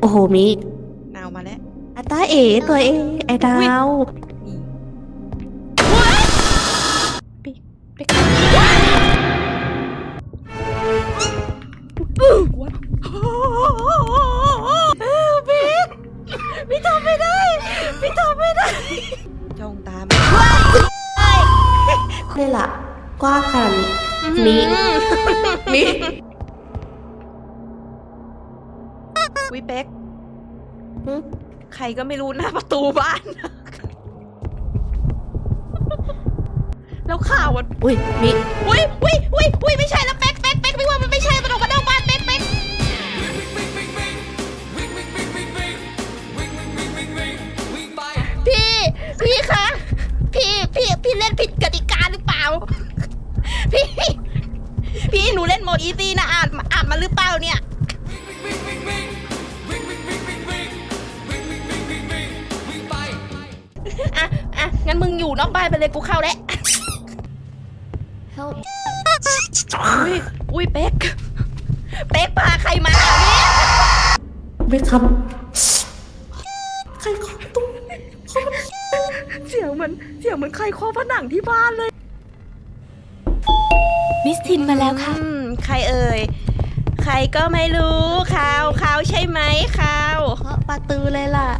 โอ้โหมินาวมาแล้ว อาตาเอ๋ตัวเองไอ้ดาวนี่ไปไปกวนพี่พี่ทำไม่ได้พี่ทำไม่ได้จ้องตามนี่ล่ะกว้างขนาดนี้มิมิ วิเป็กหึใครก็ไม่รู้หน้าประตูบ้าน แล้วข่าวมันอุ้ยมิอุ้ยอุ้ยอุ้ยอุ้ยไม่ใช่แล้วเป็กเป็กเป็กไม่ว่ามันไม่ใช่มันออกมานอกบ้านเป็กเป็กพี่ พี่คะ พี่พี่พี่เล่นผิดกติกาหรือเปล่า พี่ พี่หนูเล่นโหมดอีซี่นะอ่านอ่านมาหรือเปล่าเนี่ย มึงอยู่นอกบ้านไปเลยกูเข้าแล้ว help อุ้ยอุ้ยเป๊ก เป๊กพาใครมาเนี่ยไม่ทำใครขอประตู้เสียงเหมือนเสียงเหมือนใครเคาะผนังที่บ้านเลย มิสทินมาแล้วค่ะ อืมใครเอ่ย ใครก็ไม่รู้ข่าวข่าวใช่ไหมข่าว เคาะประตูเลยล่ะ